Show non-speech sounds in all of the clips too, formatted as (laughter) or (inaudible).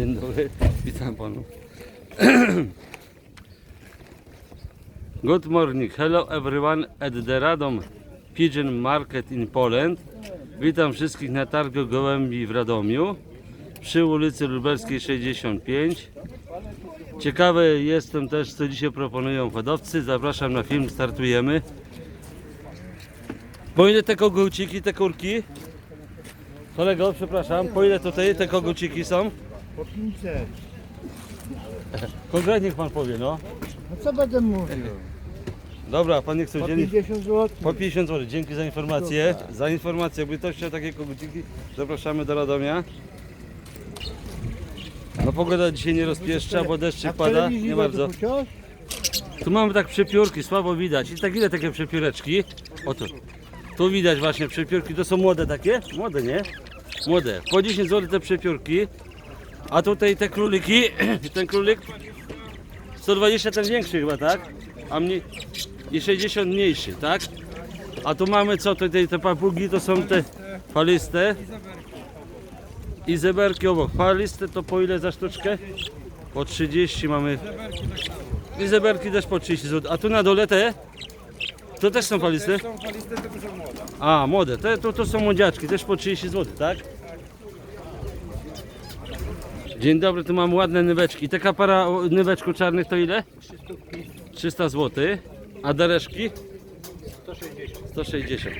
Dzień dobry, witam panu. (clears throat) Good morning, hello everyone at the Radom Pigeon Market in Poland. Witam wszystkich na targu gołębi w Radomiu przy ulicy Lubelskiej 65. Ciekawy jestem też, co dzisiaj proponują hodowcy. Zapraszam na film, startujemy. Po ile te koguciki, te kurki? Kolego, przepraszam, po ile tutaj te koguciki są? Po 500. Konkretnie niech pan powie, no. No co będę mówił? Dobra, pan nie chce Po udzielić? 50 zł. Po 50 zł. Dzięki za informację. Za informację, jakby ktoś chciał takie koguciki, zapraszamy do Radomia. No pogoda dzisiaj nie rozpieszcza, bo deszczyk pada, nie bardzo. Tu mamy tak przepiórki, słabo widać. I tak ile takie przepióreczki? Oto. Tu widać właśnie przepiórki, to są młode takie? Młode, nie? Młode. Po 10 zł te przepiórki. A tutaj te króliki, (clears throat) ten królik 120 ten większy chyba, tak? A mniej i 60 mniejszy, tak? A tu mamy co tutaj te papugi to są te faliste i zeberki obok. Faliste to po ile za sztuczkę? Po 30 mamy. I zeberki też po 30 zł. A tu na dole te? To też są faliste? Są faliste, tylko są młoda. A, młode. Te to, to są młodziaczki, też po 30 zł, tak? Dzień dobry, tu mam ładne nyweczki. Taka para o, nyweczków czarnych to ile? 300 zł. A dereszki? 160. 160.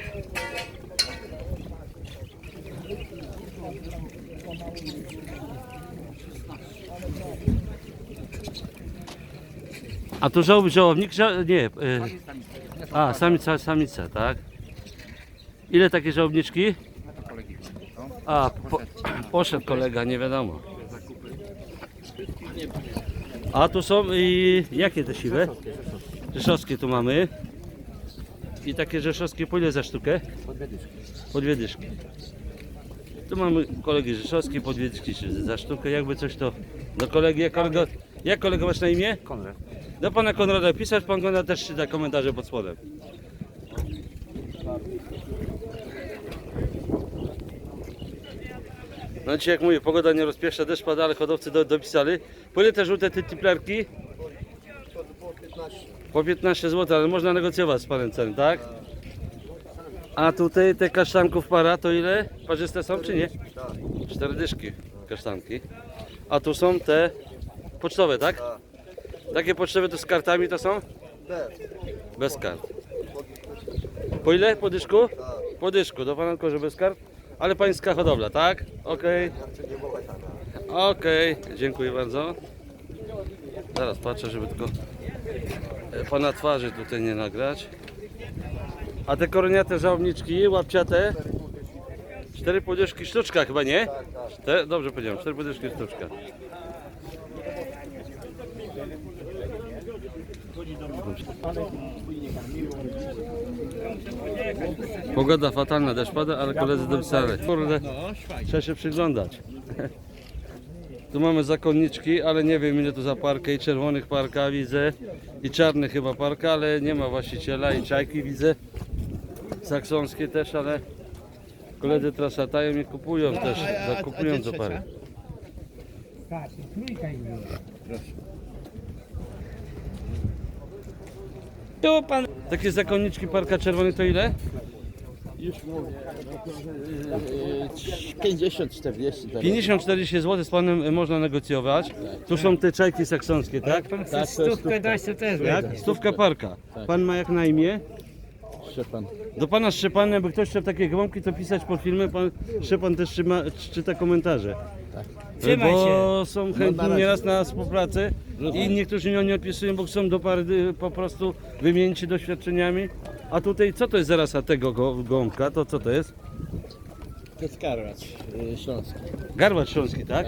A tu żoł, żołownik? Żo, nie. Y, a, samica, samica, tak. Ile takie żołobniczki? A, po, poszedł kolega, nie wiadomo. A tu są i jakie te siwe? Rzeszowskie tu mamy. I takie rzeszowskie po ile za sztukę? Po dwie dyszki. Tu mamy kolegi rzeszowskie po dwie dyszki za sztukę. Jakby coś to do kolegi. Jak kolego, jak kolego masz na imię? Konrad. Do pana Konrada pisać, pan Konrad też czyta komentarze pod spodem. No dzisiaj jak mówię, pogoda nie rozpieszcza, deszcz pada, ale hodowcy do, dopisali. Po ile te żółte ty, tiplerki? Po 15 zł, ale można negocjować z panem cen, tak? A tutaj te kasztanków para to ile? Parzyste są czy nie? Cztery dyszki kasztanki. A tu są te pocztowe, tak? Takie pocztowe to z kartami to są? Bez kart. Po ile? Po dyszku? Po dyszku, do pana tylko, że bez kart. Ale pańska hodowla, tak? Okej. Okej, dziękuję bardzo. Zaraz patrzę, żeby tylko e, pana twarzy tutaj nie nagrać. A te koroniate żałobniczki, łapciate? Cztery podyszki sztuczka chyba, nie? Cztery, dobrze powiedziałem, cztery podyszki sztuczka. Pogoda fatalna, deszcz pada, ale koledzy dopisali. Kurde, trzeba się przyglądać. Tu mamy zakonniczki, ale nie wiem ile to za parkę i czerwonych parka widzę i czarnych chyba parka, ale nie ma właściciela i czajki widzę. Saksonskie też, ale koledzy teraz latają i kupują też, zakupują do pary. Tu pan... Takie zakonniczki parka czerwonych to ile? Już mówię. 50-40 tak. 50-40 zł z panem można negocjować. Tu są te czajki saksonskie, tak? Pan chce Tak, to stówkę dać, to też będzie. Stówka parka. Pan ma jak na imię? Szczepan. Do pana Szczepana, jakby ktoś chciał takie gołąbki, to pisać pod filmem. Pan Szczepan też trzyma, czyta komentarze. Trzymaj bo są No, chętni razie. nieraz na współpracę i niektórzy nie, nie odpisują, bo chcą do pary po prostu wymienić się doświadczeniami. A tutaj co to jest zaraz tego go, gołąbka? To co to jest? To jest karłacz y, śląski. Garłacz śląski, tak?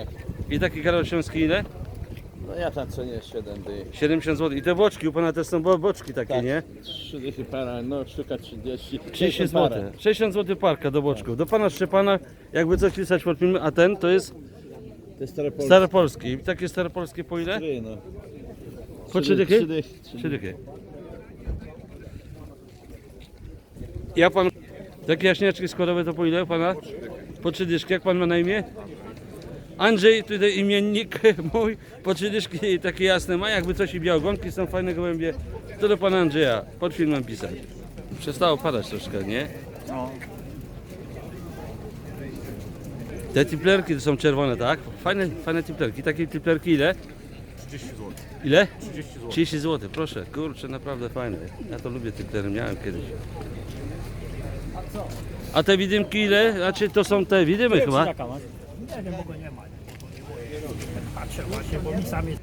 I taki garłacz śląski ile? No ja tam cenię 7 dych. 70 zł. I te boczki, u pana też są bo- boczki takie, Tak. nie? 3 dychy para, no sztuka 30. 30 para. zł. 60 zł parka do boczków. Do pana Szczepana, jakby coś pisać pod filmem, a ten to jest To jest stare polskie. staropolski. I takie staropolskie po ile? Trzy, no. Po trzy dychy? Trzy dychy. Trzy dychy. Ja pan, takie jaśniaczki składowe to po ile u pana? Po trzy dyszki. Jak pan ma na imię? Andrzej, tutaj imiennik (laughs) mój, po trzy dyszki takie jasne ma, jakby coś i białogłąbki są fajne gołębie, to do pana Andrzeja pod filmem pisać. Przestało padać troszkę, nie? Te tiplerki to są czerwone, tak? Fajne, fajne tiplerki. Takie tiplerki ile? 30 zł. Ile? 30 zł. 30 zł, proszę. Kurczę, naprawdę fajne. Ja to lubię tiplery, miałem kiedyś. A te widymki ile? Znaczy to są te widymy chyba? Nie wiem, bo go nie ma. Patrzę właśnie, bo mi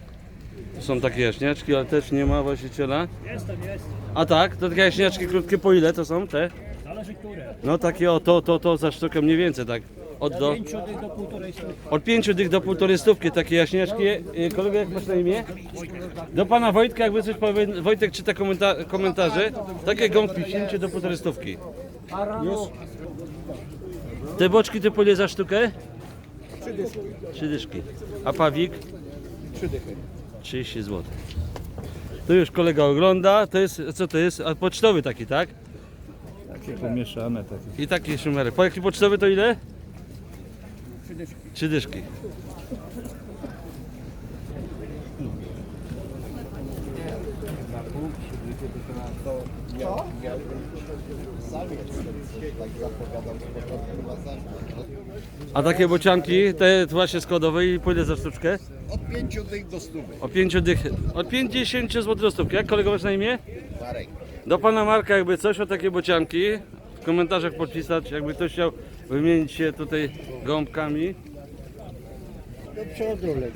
są takie jaśniaczki, ale też nie ma właściciela. Jestem, jest. A tak, to takie jaśniaczki krótkie po ile to są te? Zależy które. No takie o to, to, to za sztukę mniej więcej tak. Od do, do półtorej stówki. od pięciu dych do półtorej stówki takie jaśniaczki. Y, Kolega jak masz na imię? Do pana Wojtka jakby coś powie, Wojtek czyta komenta komentarze. Takie gąbki wzięcie do półtorej stówki. Te boczki to po ile za sztukę? Trzy dyszki. A pawik? 30 zł. Tu już kolega ogląda, to jest, co to jest? A pocztowy taki, tak? Takie pomieszane takie. I taki szumerek. Po jaki pocztowy to ile? Trzy dyszki. A takie bocianki, te właśnie składowe i ile za sztuczkę? Od 5 dych do 100. O 5 dych, od 50 zł do stówki. Jak kolego masz na imię? Marek. Do pana Marka jakby coś o takie bocianki w komentarzach podpisać, jakby ktoś chciał wymienić się tutaj gąbkami.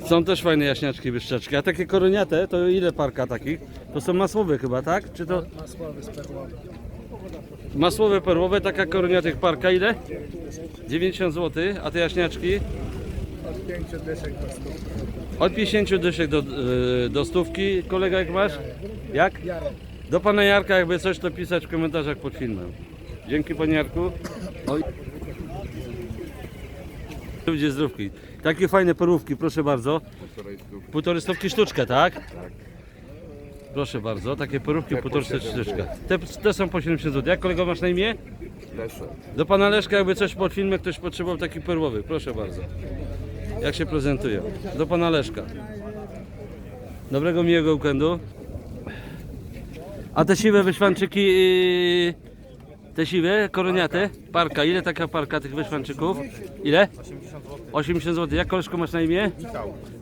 Są też fajne jaśniaczki, wyszczaczki. A takie koroniate to ile parka takich? To są masłowe chyba, tak? Czy to... Masłowy z perłowy. Masłowe, perłowe, taka koroniatych parka ile? 90 zł, a te jaśniaczki? Od 5 dyszek do 100. Od 50 dyszek do, yy, do stówki. Kolega jak masz? Jak? Do pana Jarka jakby coś to pisać w komentarzach pod filmem. Dzięki panie Jarku. Oj. Ludzie zdrówki. Takie fajne perłówki, proszę bardzo. Półtorej stówki sztuczkę, tak? Proszę bardzo, takie perłówki półtorej stówki sztuczka. Te, te są po 70 zł. Jak kolego masz na imię? Leszek. Do pana Leszka jakby coś pod filmem ktoś potrzebował taki perłowy, proszę bardzo. Jak się prezentuje? Do pana Leszka. Dobrego miłego weekendu. A te siwe wyszwanczyki, yy, te siwe, koroniate, parka, ile taka parka tych wyszwanczyków? Ile? 80 zł. Jak koleżko masz na imię?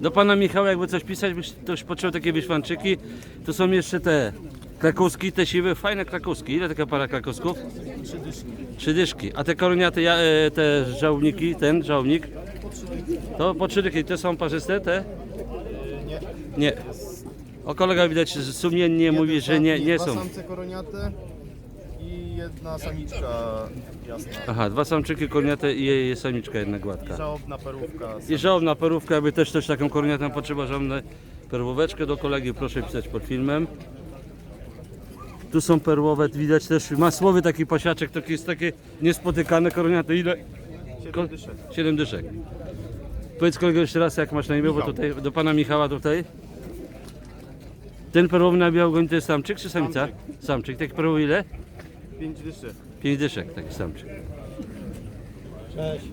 Do pana Michała jakby coś pisać, byś ktoś potrzebował takie wyszwanczyki. To są jeszcze te krakowski, te siwe, fajne krakowski. Ile taka para krakowsków? Trzy dyszki. A te koroniate, ja- te żałobniki, ten żałobnik? To po trzy dyszki. Te są parzyste, te? Nie. Nie. O kolega widać, że sumiennie mówi, że nie, nie Dwa są. samce koroniate jedna samiczka jasna. Aha, dwa samczyki koroniate i jej samiczka jedna gładka. Żałobna perłówka. I żałobna perówka, jakby też też taką koroniatą potrzeba żałobne perłóweczkę do kolegi, proszę pisać pod filmem. Tu są perłowe, widać też masłowy taki pasiaczek, to jest takie niespotykane koroniate. Ile? Ko- Siedem dyszek. Powiedz kolego jeszcze raz, jak masz na imię, bo tutaj do pana Michała tutaj. Ten perłowy na białogoń to jest samczyk czy samica? Samczyk. Taki perłowy ile? Pięć dyszy. Pięć dyszek, taki samczyk. Cześć.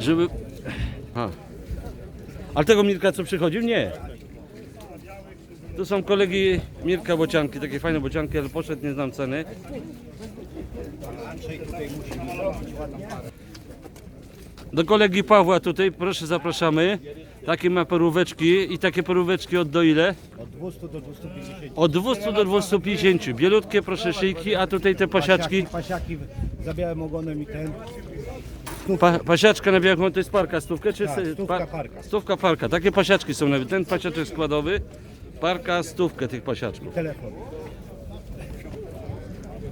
Żeby... A. Ale tego Mirka co przychodził? Nie. Tu są kolegi Mirka Bocianki, takie fajne bocianki, ale poszedł, nie znam ceny. Do kolegi Pawła tutaj, proszę zapraszamy. Takie ma peróweczki i takie peróweczki od do ile? Od 200 do 250. Od 200 do 250. Bielutkie proszę szyjki, a tutaj te pasiaczki. Pasiaki za białym ogonem i ten. Pa, pasiaczka na białą to jest parka stówkę czy Tak, stówka parka. Stówka parka. Takie pasiaczki są nawet. Ten pasiaczek składowy, parka stówkę tych pasiaczków. Telefon.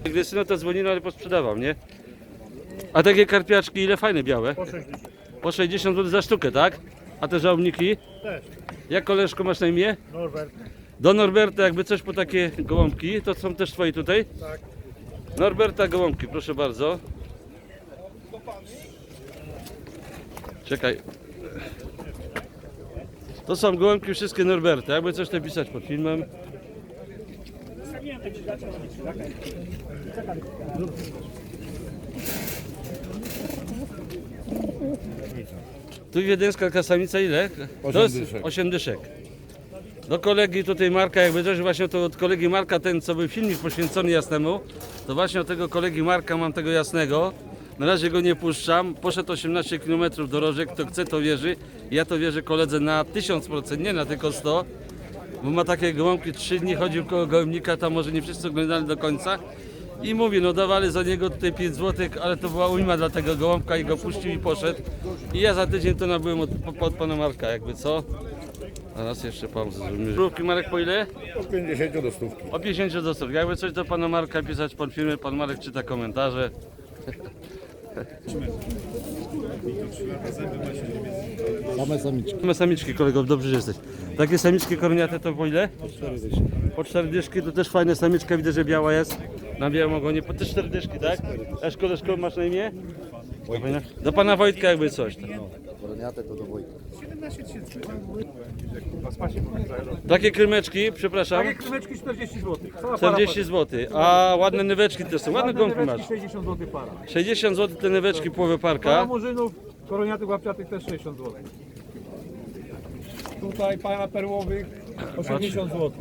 Gdy syno to dzwonił, ale posprzedawał, nie? A takie karpiaczki ile fajne białe? Po 60. Po 60 zł za sztukę, tak? A te żałobniki? Też. Jak koleżko masz na imię? Norbert. Do Norberta jakby coś po takie gołąbki, to są też twoje tutaj? Tak. Norberta gołąbki, proszę bardzo. Czekaj. To są gołąbki wszystkie Norberta, jakby coś to pisać pod filmem. Tu wiedeńska kasamica ile? To jest 8 dyszek. Do kolegi tutaj Marka, jakby coś właśnie to od kolegi Marka, ten co był filmik poświęcony jasnemu, to właśnie od tego kolegi Marka mam tego jasnego. Na razie go nie puszczam. Poszedł 18 km do Rożek, kto chce to wierzy. Ja to wierzę koledze na 1000%, nie na tylko 100. Bo ma takie gołąbki, 3 dni chodził koło gołębnika, tam może nie wszyscy oglądali do końca. I mówi, no dawali za niego tutaj 5 zł, ale to była ujma dla tego gołąbka i go puścił i poszedł. I ja za tydzień to nabyłem od, od pana Marka, jakby co. Zaraz jeszcze pauzę zrobimy. Żółwki Marek po ile? Od 50 do stówki. O 50 do 100. Jakby coś do pana Marka pisać pod filmy, pan Marek czyta komentarze. Same samiczki. Mamy samiczki kolego, dobrze, że jesteś. Takie samiczki koroniate to po ile? Po 4 dyszki. Po 4 dyszki, to też fajne samiczka, widzę, że biała jest. Na białym ogonie, po te 4 dyszki, tak? Esz, koleżko, masz na imię? Do pana Wojtka jakby coś. Tak. Koroniate to do Wojtka. Takie krymeczki, przepraszam, Takie krymeczki 40 zł. 40 zł. A ładne nyweczki też są, ładne gąbki masz. 60 zł para. 60 zł te nyweczki, połowę Para parka. murzynów, koroniatych, łapciatych też 60 zł. Tutaj para perłowych 80 zł.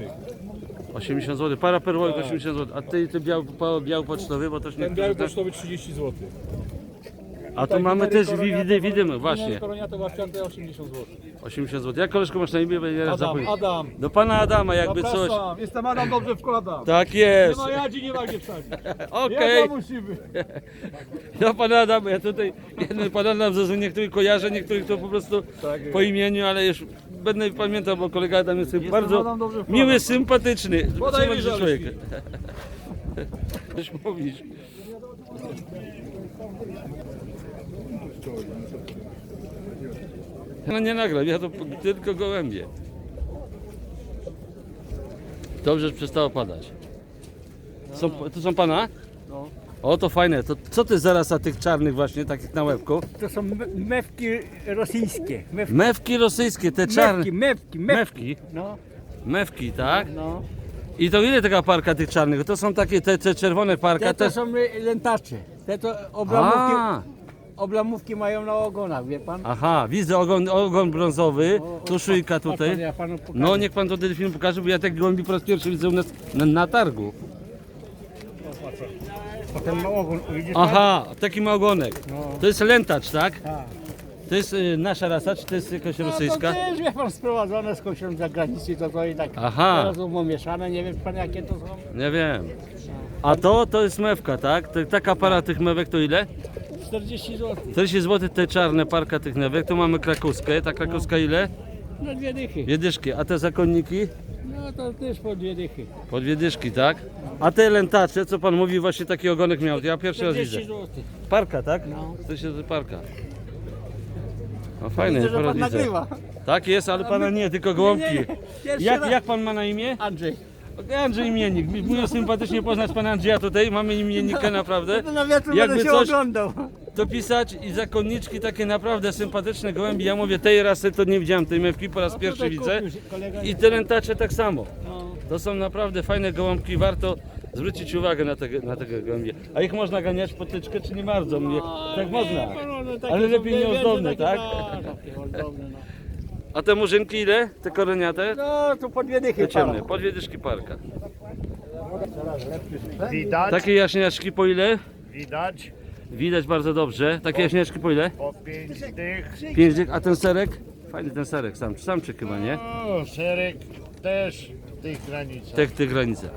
80 zł, para perłowych 80 zł. A ty, ty biał, biał pocztowy, bo też nie Ten biały pocztowy 30 zł. A tu mamy też wi- widy, widymy, właśnie. Koroniate, łapciate 80 zł. 80 zł. Jak koleżko masz na imię? Bo ja Adam, zapomnę. Adam. Do pana Adama jakby coś. Zapraszam, jestem Adam, dobrze wkładam. Tak Nie jest. ma jadzi, nie ma gdzie wsadzić. (laughs) Okej. Jedna musimy. (laughs) Do pana Adama. Ja tutaj jeden pan Adam ze niektórych kojarzę, niektórych to po prostu Tak po imieniu, ale już będę pamiętał, bo kolega Adam jest bardzo Adam dobrze miły, sympatyczny. Podaj Sympatyczny żal, człowiek. (laughs) Coś mówisz. No nie nagram, ja to tylko gołębie. Dobrze, że przestało padać. Są, to są pana? No. O, to fajne. To co ty zaraz na tych czarnych właśnie, takich na łebku? To są me- mewki rosyjskie. Mewki, Mewki rosyjskie, te czarne. mewki, mewki, mewki. Mewki. No, Mewki, tak? no. I to ile taka parka tych czarnych? To są takie te, te czerwone parka. Te to są lentacze. Te to oblamówki, A, oblamówki mają na ogonach, wie pan? aha, widzę ogon, ogon brązowy, tu szyjka pan, tutaj. Ja panu pokażę. No niech pan to ten film pokaże, bo ja tak głębi po raz pierwszy widzę u nas na, na targu. Potem ma ogon, widzisz pan? Aha, taki ma ogonek. No. To jest lentacz, tak? Tak. To jest y, nasza rasa, czy to jest jakaś No to rosyjska? też, wie pan, sprowadzone skądś z zagranicy, to to i tak Aha. teraz są pomieszane, nie wiem pan jakie to są. Nie wiem. A to, to jest mewka, tak? To, taka para tych mewek to ile? 40 zł. 40 zł te czarne parka tych mewek. Tu mamy krakowskę. Ta krakowska ile? No dwie dychy. Dwie dyszki. A te zakonniki? No to też po dwie dychy. Po dwie dyszki, tak? A te lentacze, co pan mówi, właśnie taki ogonek miał. Ja pierwszy raz 40 widzę. zł. Parka, tak? No. To się parka. No fajne, Widzę, że pan widzę. nagrywa. Tak jest, ale pana nie, tylko gołąbki. Nie, nie, pierwszy Jak, raz. jak pan ma na imię? Andrzej. Andrzej Imiennik. Miło sympatycznie poznać pana Andrzeja tutaj. Mamy imiennika naprawdę. No na wiatru Jakby będę się coś- oglądał. To pisać i zakonniczki takie naprawdę sympatyczne gołębie. Ja mówię, tej rasy to nie widziałem tej mewki, po raz pierwszy tutaj widzę. I te rentacze tak samo. No. To są naprawdę fajne gołąbki, warto zwrócić uwagę na te, na te gołębie. A ich można ganiać po tyczkę, czy nie bardzo? Mówię, tak można. Ale lepiej nieozdobne, tak? No. A te murzynki ile? Te koroniate? No to po dwie dychy Te ciemne, po dwie dyszki parka. Widać, Takie jaśniaczki po ile? widać. Widać bardzo dobrze. Takie jaśniaczki po ile? Po 5 dych. Pięć dych. A ten serek? Fajny ten serek, sam, samczyk chyba, nie? O, szereg też w tych granicach. Te, te granice.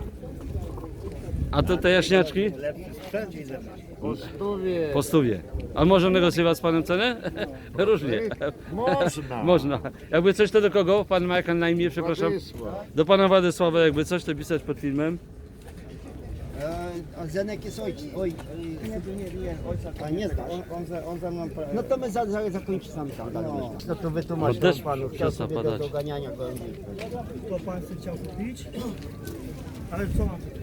A to te jaśniaczki? Po stówie. Po stówie. A może negocjować z panem cenę? (laughs) Różnie. Można. (laughs) Można. Jakby coś to do kogo? Pan ma jak na imię, przepraszam? Władysław. Do pana Władysława, jakby coś to pisać pod filmem. A Zenek jest ojciec. Oj, nie, nie, nie, ojca. A nie znasz? On, on, za, on za mną pra... No to my za, za, zakończy sam tam. No, no to wytłumacz No też panu. Chciał sobie do padać. doganiania gołębi. To pan chce chciał kupić? Ale co mam tu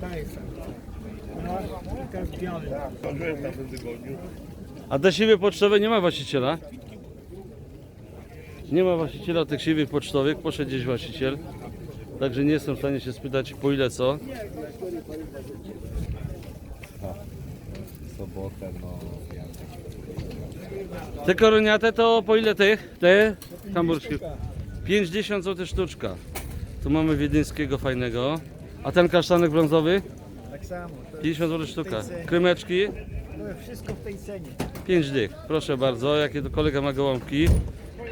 Daj sobie. No, teraz biały. A te siły pocztowe nie ma właściciela? Nie ma właściciela tych siwych pocztowych, poszedł gdzieś właściciel. Także nie jestem w stanie się spytać po ile co. Sobotę, no. Te koroniate to po ile tych? Te hamburskie? 50 zł sztuczka. Tu mamy wiedeńskiego fajnego. A ten kasztanek brązowy? Tak samo. To, 50 zł sztuka. Krymeczki? to wszystko w tej cenie. 5 dych. Proszę bardzo, jakie to kolega ma gołąbki.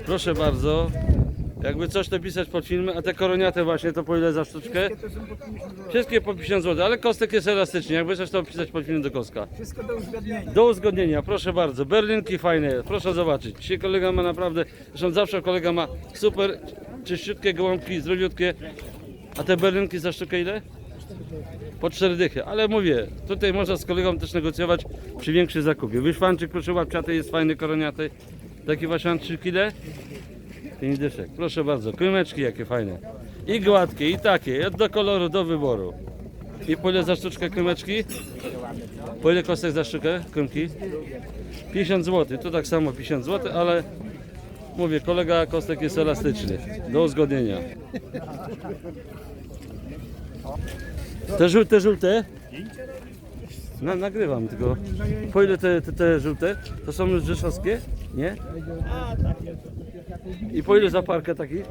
Proszę bardzo. Jakby coś to pisać pod filmy, a te koroniate właśnie to po ile za sztuczkę? To są po 50 zł. Wszystkie po 50 zł, ale kostek jest elastyczny. Jakby coś to pisać pod film do kostka. Wszystko do uzgodnienia. Do uzgodnienia, proszę bardzo. Berlinki fajne, proszę zobaczyć. Dzisiaj kolega ma naprawdę, zresztą zawsze kolega ma super czyściutkie gołąbki, zdrowiutkie. A te berlinki za sztukę ile? Po cztery dychy, ale mówię, tutaj można z kolegą też negocjować przy większym zakupie. Wyszwanczyk, proszę łapciaty, jest fajny, koroniaty. Taki wyszwanczyk ile? 5 dyszek, proszę bardzo. Krymeczki jakie fajne. I gładkie, i takie, do koloru, do wyboru. I po ile za sztuczkę krymeczki? Po ile kostek za sztukę krymki? 50 zł, tu tak samo 50 zł, ale mówię, kolega kostek jest elastyczny, do uzgodnienia. Te żółte, żółte? Na, nagrywam tylko. Po ile te, te, te żółte? To są już rzeszowskie? Nie? I po ile za parkę taki? (clears throat)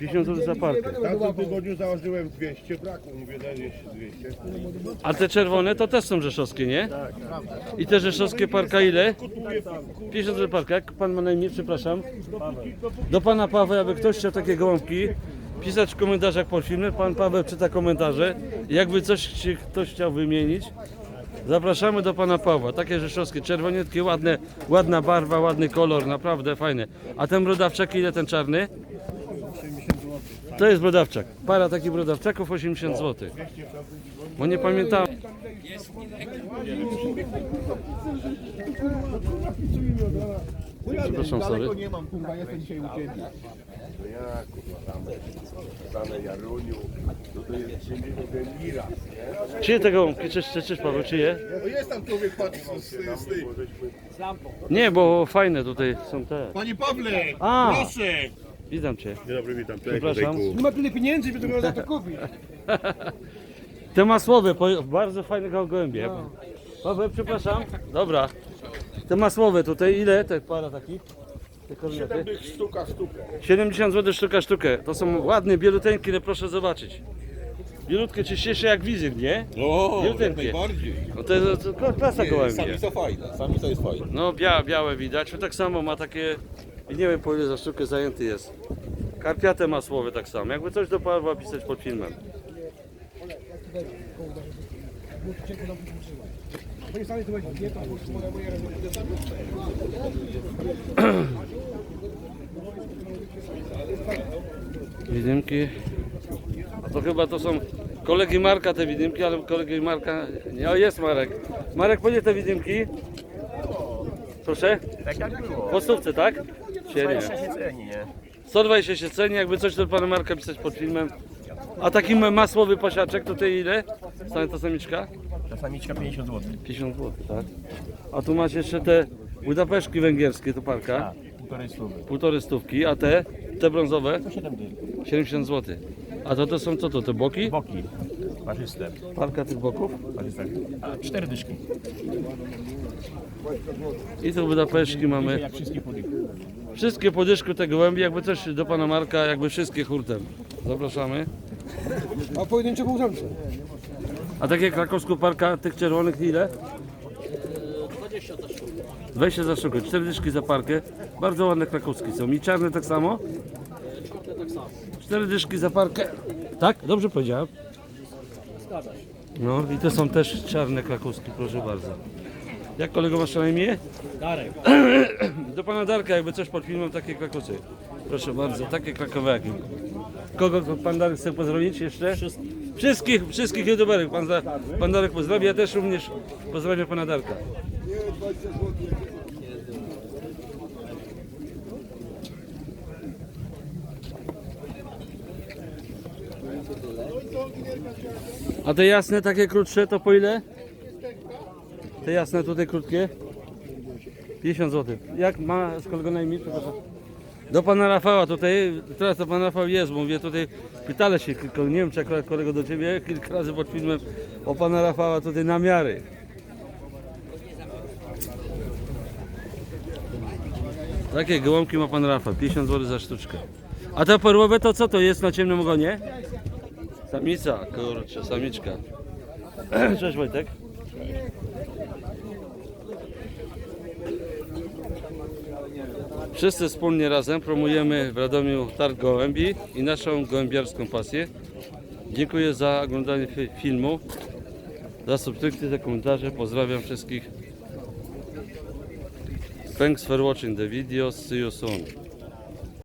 50 zł za parkę. W tamtym tygodniu założyłem 200, brakło, mówię, daj jeszcze 200. A te czerwone to też są rzeszowskie, nie? I te rzeszowskie parka ile? 50 zł parka. Jak pan ma na imię? Przepraszam. Do pana Pawła, jakby ktoś chciał takie gołąbki, pisać w komentarzach pod filmem. Pan Paweł czyta komentarze. Jakby coś ktoś chciał wymienić, zapraszamy do pana Pawła. Takie rzeszowskie, czerwoniutkie, ładne, ładna barwa, ładny kolor, naprawdę fajne. A ten brodawczak, ile ten czarny? To jest brodawczak. Para takich brodawczaków 80 zł. Bo nie pamiętam. Przepraszam, sorry. nie mam, kurwa, jestem dzisiaj u ciebie. No ja, kurwa, tam, same Jaruniu, no to jest ten Mira. Czyje te gołąbki? Cześć, cześć, cześć Paweł, czyje? No jest tam człowiek, patrz, z, z, z tym. Nie, bo fajne tutaj są te. Panie Pawle, A. proszę. Witam Cię. Dzień dobry, witam. Przepraszam. Nie ma tyle pieniędzy, by tego za to kupić. Te masłowe, po- bardzo fajne go- gołębie. Paweł, przepraszam. Dobra. Te masłowe tutaj, ile te para takich? Te kornety? Sztuka, sztukę. 70 zł sztuka sztukę. To są ładne, bieluteńkie, no proszę zobaczyć. Bielutkie, czyściejsze jak wizyr, nie? O, Wielteńkie. jak najbardziej. No to jest to klasa gołębie. Samica fajna, samica jest fajna. No bia, białe widać, tu tak samo ma takie, nie wiem po ile za sztukę zajęty jest. Karpiate masłowe tak samo, jakby coś do Pawła pisać pod filmem. Widymki. A to chyba to są kolegi Marka te widymki, ale kolegi Marka... Nie, o jest Marek. Marek, po ile te widymki? Proszę? Tak jak było. Po stówce, tak? Czy nie? się ceni, nie? 120 się ceni, jakby coś do pana Marka pisać pod filmem. A taki ma- masłowy pasiaczek tutaj ile? Stanie to samiczka? Samiczka 50 zł. 50 zł, tak? A tu macie jeszcze te Budapeszki węgierskie, to parka. Półtorej stówy. Półtorej stówki, a te? Te brązowe? 7 dych. 70 zł. A to to są co to? Te boki? Boki. Parzyste. Parka tych boków? Parzyste. A, cztery dyszki. I tu Budapeszki mamy. Jak wszystkie podych. Wszystkie po dyszku te gołębie, jakby coś do pana Marka, jakby wszystkie hurtem. Zapraszamy. A pojedyncze półzące. A takie krakowską parka tych czerwonych ile? 20 za sztukę, 4 dyszki za parkę. Bardzo ładne krakowskie są. I czarne tak samo? Czarne tak samo. 4 dyszki za parkę. Tak? Dobrze powiedziałem? No i to są też czarne krakowskie, proszę bardzo. Jak kolego masz na imię? Darek. (clears throat) Do pana Darka, jakby coś pod filmem, takie krakosy. Proszę bardzo, takie krakowaki. Kogo pan Darek chce pozdrowić jeszcze? Wszystkich, wszystkich youtuberów. Pan, za- pan Darek pozdrowi, ja też również pozdrawiam pana Darka. A te jasne, takie krótsze, to po ile? Te jasne tutaj krótkie? 50 zł. Jak ma z kolego na imię? Przepraszam. Do pana Rafała tutaj, teraz to pan Rafał jest, mówię tutaj, pytale się tylko, nie wiem czy akurat kolego do ciebie, kilka razy pod filmem o pana Rafała tutaj namiary. Takie gołąbki ma pan Rafał, 50 zł za sztuczkę. A te perłowe to co to jest na ciemnym ogonie? Samica, kurczę, samiczka. (clears throat) Cześć Wojtek. Wszyscy wspólnie razem promujemy w Radomiu Targ Gołębi i naszą gołębiarską pasję. Dziękuję za oglądanie fi- filmu, za subskrypcję, za komentarze. Pozdrawiam wszystkich. Thanks for watching the video. See you soon.